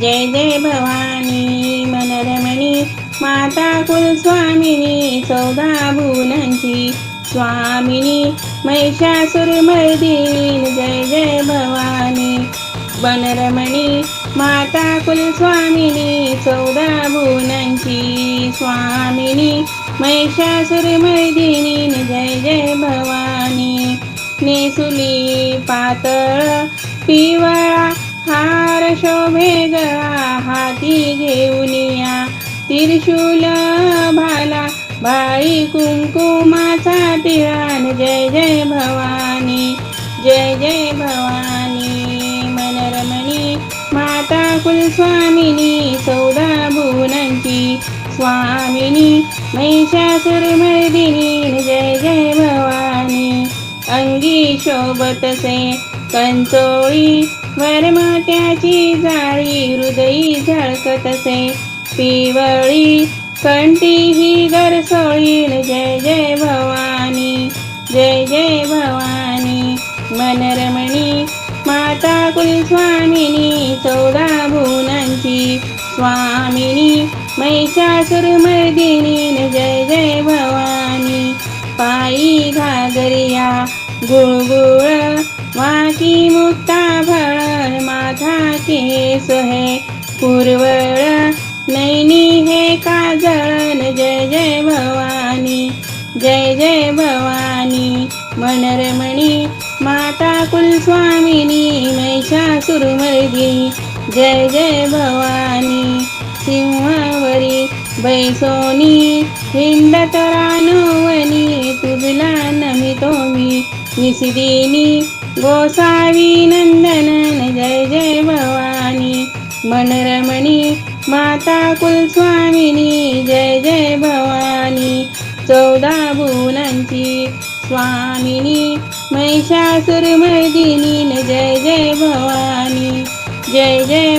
जय जय भवानी मनरमणी माता कुलस्वामिनी चौदा भुवनांची स्वामिनी महिषासुरमर्दिनी जय जय भवानी वनरमणी माता कुलस्वामिनी चौदा भुवनांची स्वामिनी महिषासुरमर्दिनी जय जय भवानी नेसुली पातळ पिवळा शोभे हाती घेऊन या. त्रिशूल भाला भाळी कुंकुमाचा टिळान जय जय भवानी जय जय भवानी. मनरमणी माता कुलस्वामिनी चौदा भुवनांची स्वामिनी. महिषासुरमर्दिनी जय जय भवानी. अंगी शोभतसे कंचोळी वरमात्याची जाळी हृदयी झळकतसे पिवळी कंठी ही गरसोळीन जय जय भवानी जय जय भवानी. मनरमणी माता कुलस्वामिनी चौदा भुवनांची स्वामिनी. महिषासुरमर्दिनी जय जय भवानी. पायी घागरिया गुळगुळ वाकी मुक्ता भळ माथा केस हे. पूर्वळ नैनी हे काजळन जय जय भवानी जय जय भवानी. मनरमणी माता कुलस्वामिनी महिषासुरमर्दिनी जय जय भवानी. सिंहावरी बैसोनी हिंदतरानुवनी तुझला नमितो मी. निसिदिनी गोसावी नंदन जय जय भवानी. मनरमणी माता कुलस्वामिनी जय जय भवानी. चौदा भुवनांची स्वामिनी महिषासुरमर्दिनी जय जय भवानी. जय जय